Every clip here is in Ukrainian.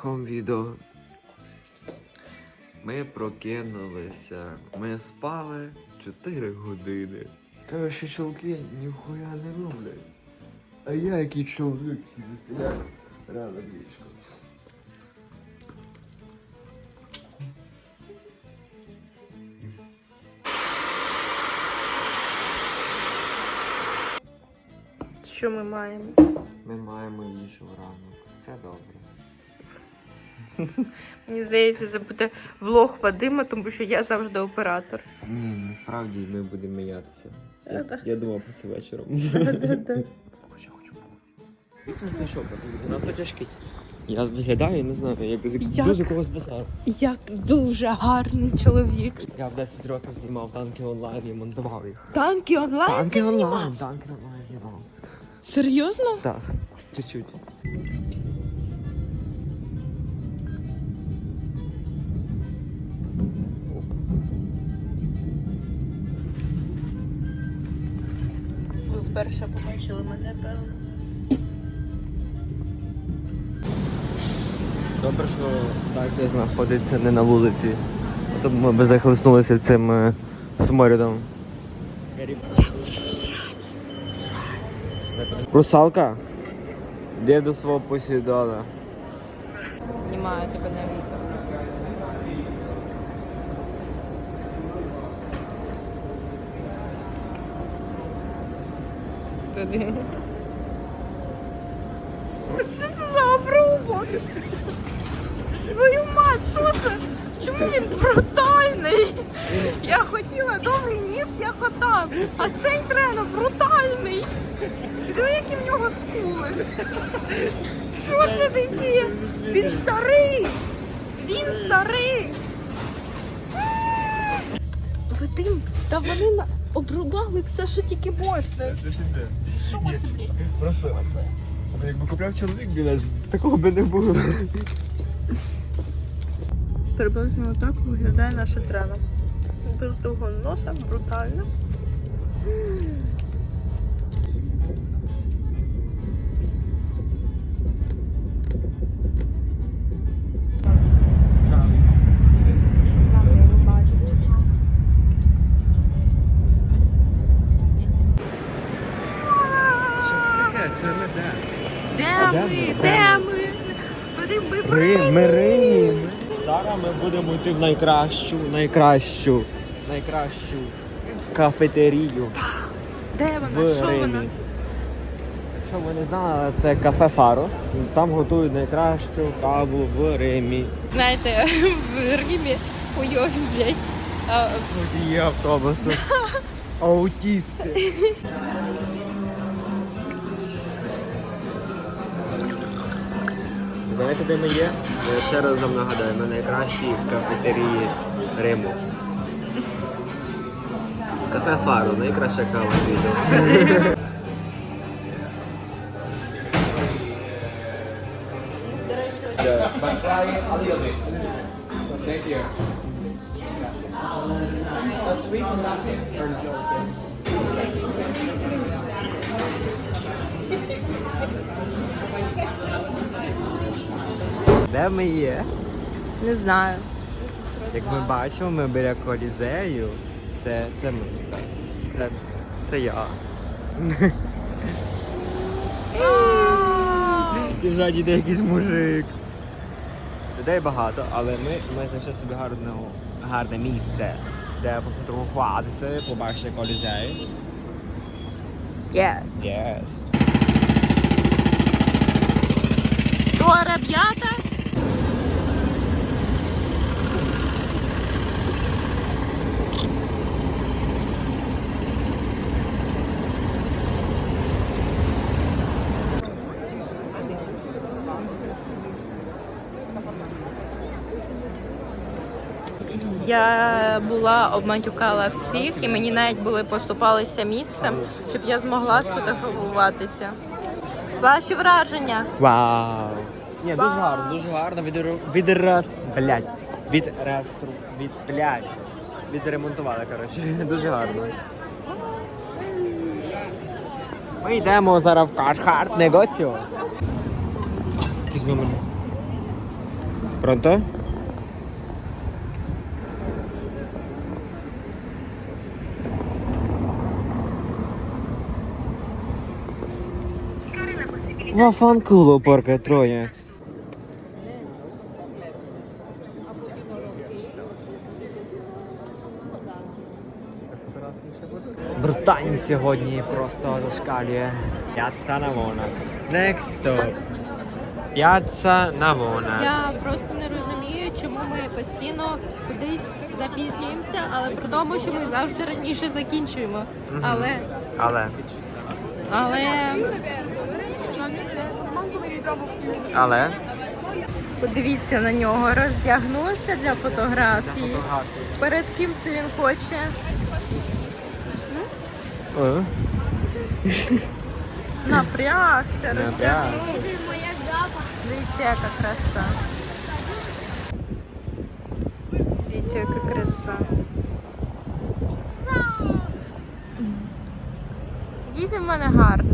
Хом відео. Ми прокинулися. Ми спали 4 години. Кажу, що чоловіки ніхуя не роблять. А я який чоловік і застеляю рано ліжко. Що ми маємо? Ми маємо їжу ранок. Це добре. Мені здається, це буде влог Вадима, тому що я завжди оператор. Ні, насправді ми будемо міятися. Я, я думав про це вечором. Хоча хочу Вісім це що, занадто тяжкий. Я виглядаю, не знаю, як, Як? дуже когось базар. Як дуже гарний чоловік. Я в 10 років знімав танки онлайн і монтував їх. Танки онлайн? Танки онлайн, танки онлайн знімав. Серйозно? Так, чуть-чуть. Вперше побачили мене, певно. Добре, що станція знаходиться не на вулиці. А то ми б захлеснулися цим е, сморідом. Я хочу срати. Русалка, де до свого Посейдона? Знімаю тебе на відео. Туди. Що це за обрубок? Твою мать, що це? Чому він брутальний? Я хотіла довгий ніс, як кота, а цей трено брутальний. Диви, які в нього скули. Що це таке? Він старий! Він старий! Вадим, та вони на- обрубали все, що тільки можна. Що це, блядь? Просто якби купляв чоловік біля, такого би не було. Приблизно отак виглядає наша трава. Без того носа, брутально. Йти в найкращу, найкращу, найкращу кафетерію Де вона? Що вона? Якщо ви не знали, це кафе Фаро. Там готують найкращу каву в Римі. Знаєте, в Римі хуйові, блядь. А, Водії автобусу. Аутісти. Знаєте, де ми є? Я ще раз вам нагадаю, ми найкращі в кафетерії Риму. Кафе Фаро, найкраща кава світу. до речі, Де ми є? не знаю. Як ми бачимо, ми біля колізею. Це, це ми. так. Це, це я. І ззаді йде якийсь мужик. Людей багато, але ми, ми знайшли собі гарне, гарне місце, де пофотографуватися, побачити колізей. Yes. Yes. Що, ребята? Я була обматюкала всіх, і мені навіть були поступалися місцем, щоб я змогла сфотографуватися. Ваші враження? Вау! Ні, дуже гарно, дуже гарно. Відре... Відраз... Блядь. Відрестру... Від... Блядь. Відремонтували, коротше. Дуже гарно. Ми йдемо зараз в Кашхарт Негоціо. Якийсь номер. Pronto? Вафанкуло, порка троє. Британія сьогодні просто зашкалює. П'ятца Навона. Next stop. П'ятца Навона. Я просто не розумію, чому ми постійно кудись запізнюємося, але при тому, що ми завжди раніше закінчуємо. Але, Але. але Але. подивіться на нього, роздягнувся для фотографії. Перед ким це він хоче? Напрягся, Напряг. роздягнувся. Дивіться, яка краса. Дивіться, яка краса. Який ти в мене гарний.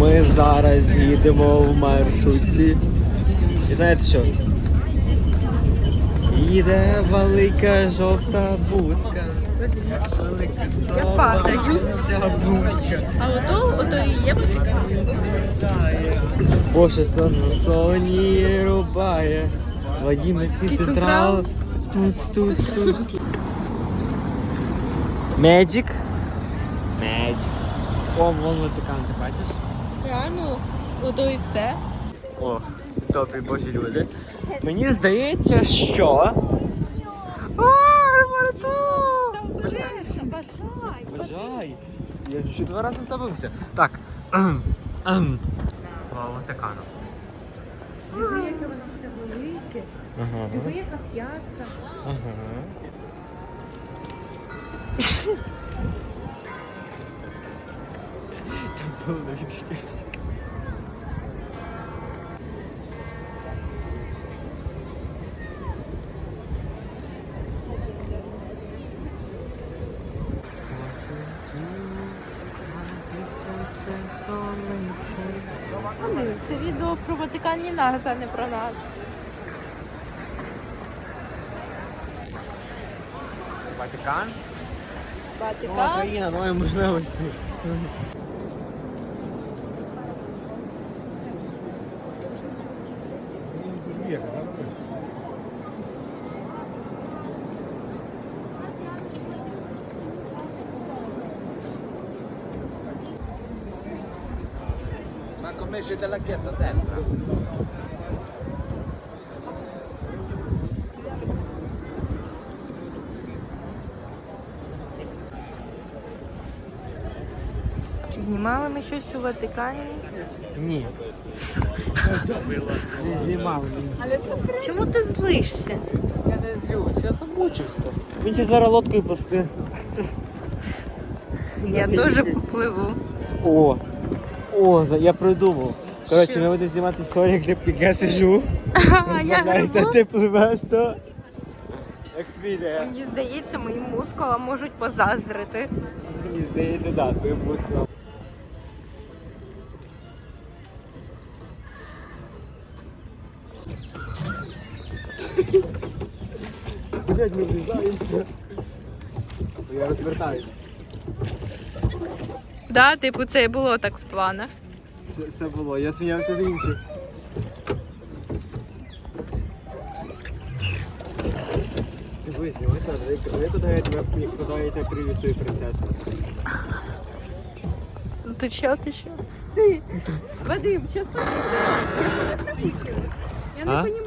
Ми зараз їдемо в маршрутці. І знаєте що? Їде велика жовта будка. Велика Я падаю. жовта будка. А ото, ото і є Ватикан. Боже, сонце рубає. Владимирський Централ. централ. Тут, тут, тут. Меджик. Меджик. О, вон Ватикан, ти бачиш? Реально, ото і все. О, добрі божі люди. Мені здається, що. О, Ромарту! Бажай. Бажай! Я ще два рази забився. Так. О, Диви, яке воно все велике. Ага. Диви, яка п'яца. Ага. Так було відкрити. Це відео про Ватикан і нас, а не про нас. Ватикан? Ватикан. Україна, нові можливості. Şimdiye kadar böyleyiz. Ma come esce dalla chiesa a destra? Чи знімали ми щось у Ватикані? Ні. Не знімав. Чому ти злишся? Я не злюсь, я замучився. Він ще зараз лодкою пусти. Я теж попливу. О, о, я придумав. Коротше, ми будемо знімати історію, як я сижу. А я ти пливеш, то. Як тобі ідея? Мені здається, моїм мускулам можуть позаздрити. Мені здається, так, твоїм мускулам. Блять, ми влізаємося. Я розвертаюся. Да, типу, це і було так в планах. Це, це було, я сміявся з інших. Дивись, ви там, ви, ви подаєте, ви подаєте принцесу. Ну Ти що, ти що? Ти, Вадим, що слухай? Я не А? розумію.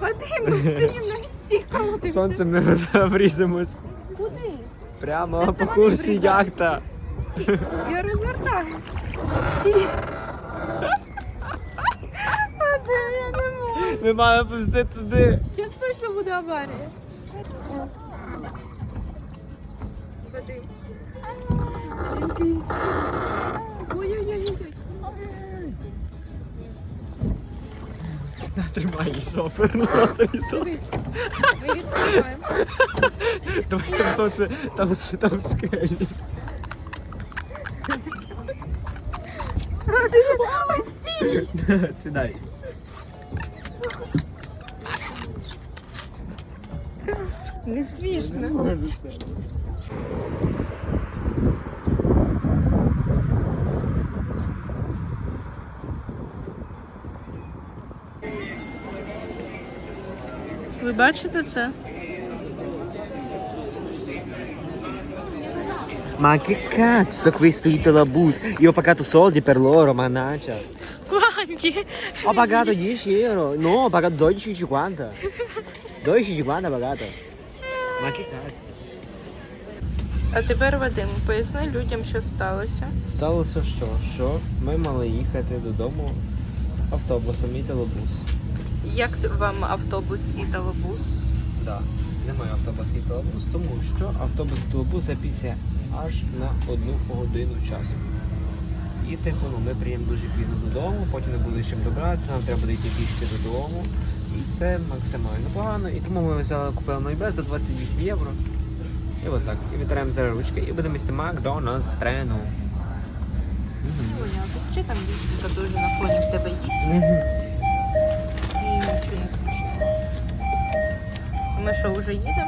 Вадим, ми стоїмо на всіх крутимося. Сонцем не врізимось. Куди? Прямо по курсі яхта. Я розвертаюсь. Вадим, я не можу. Ми маємо пустити туди. Сейчас точно буде аварія. Вадим. Ой-ой-ой. Тримай її шофер. Нас різав. Ми відкриваємо. Давай там то це там там скелі. Сідай. Не смішно. Ви бачите це? Ma che cazzo questo Italo Bus? Io ho pagato soldi per loro, mannaggia. Quanti? Ho pagato 10 euro. No, ho pagato 12,50. 12,50 ho pagato. Ma che cazzo? А тепер Вадим, поясни людям, що сталося. Сталося що? Що ми мали їхати додому автобусом і Італобус. Як вам автобус Італобус? Да. Немає автобус Італобус, тому що автобус і Італобус запісля аж на одну годину часу. І типу, ну, ми приїдемо дуже пізно додому, потім не буде з чим добратися, нам треба буде йти пішки додому. І це максимально погано. І тому ми взяли купили новий за 28 євро. І от так. І витираємо зараз ручки і будемо їсти Макдональдс в трену. Чи там дівчинка дуже на фоні в тебе їсть смущає? Ми що, вже їдемо?